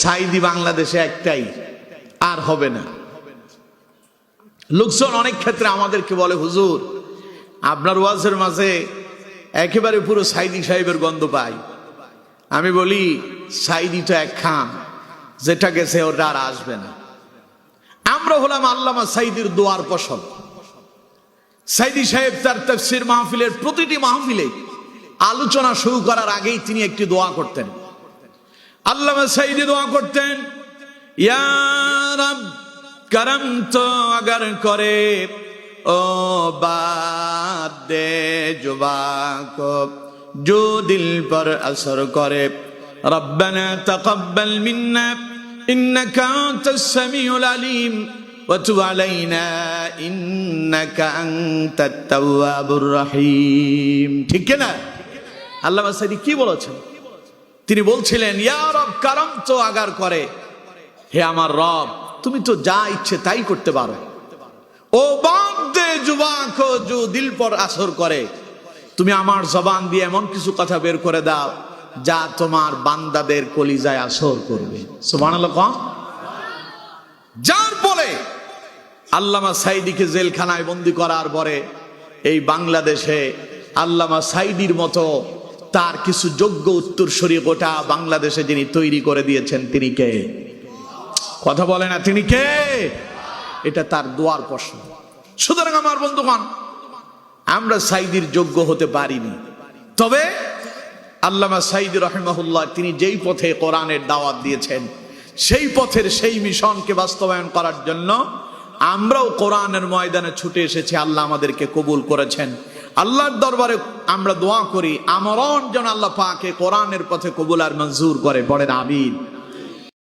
সাইদি বাংলাদেশে একটাই, আর হবে না। লোকজন অনেক ক্ষেত্রে আমাদেরকে বলে, হুজুর, আপনার ওয়াজের মাঝে একেবারে পুরো সাইদি সাহেবের গন্ধ পাই। আমি বলি, সাইদি তো এক খান, যেটা গেছে ওটা আর আসবে না। আমরা হলাম আল্লামা সাইদির দোয়ার ফসল। সাইদি সাহেব তার তফসির মাহফিলের প্রতিটি মাহফিলে আলোচনা শুরু করার আগেই তিনি একটি দোয়া করতেন। আল্লামা সাইদি দোয়া করতেন ইয়ারাব তো আগার করে ও বাদ জো দিল পর আসর করে ربنا تقبل منا إنك أنت السميع العليم وتب علينا إنك أنت التواب الرحيم ঠিক না আল্লাহ সাইদি কি বলেছেন তিনি বলছিলেন, ইয়া রব, কারম তো আগার করে। হে আমার রব, তুমি তো যা ইচ্ছে তাই করতে পারো। ও বাদ যুবাক জু দিল পর আসর করে। তুমি আমার জবান দিয়ে এমন কিছু কথা বের করে দাও, যা তোমার বান্দাদের কলিজায় আসর করবে। সুবহানাল্লাহ যার বলে আল্লামা সাইদিকে জেলখানায় বন্দি করার পরে এই বাংলাদেশে আল্লামা সাইদির মতো তার কিছু যোগ্য উত্তর উত্তরসূরি গোটা বাংলাদেশে যিনি তৈরি করে দিয়েছেন, তিনি কে? কথা বলে না, তিনি কে? এটা তার দোয়ার প্রশ্ন। সুতরাং আমার বন্ধুগণ, আমরা সাইদির যোগ্য হতে পারিনি। তবে আল্লামা সাইদ রহমাহুল্লাহ তিনি যেই পথে কোরআনের দাওয়াত দিয়েছেন, সেই পথের সেই মিশনকে বাস্তবায়ন করার জন্য আমরাও কোরআনের ময়দানে ছুটে এসেছি, আল্লাহ আমাদেরকে কবুল করেছেন। আল্লাহর দরবারে আমরা দোয়া করি, আমরণ যেন আল্লাহ পাকে কোরআনের পথে কবুল আর মঞ্জুর করে, পড়েন আমিন।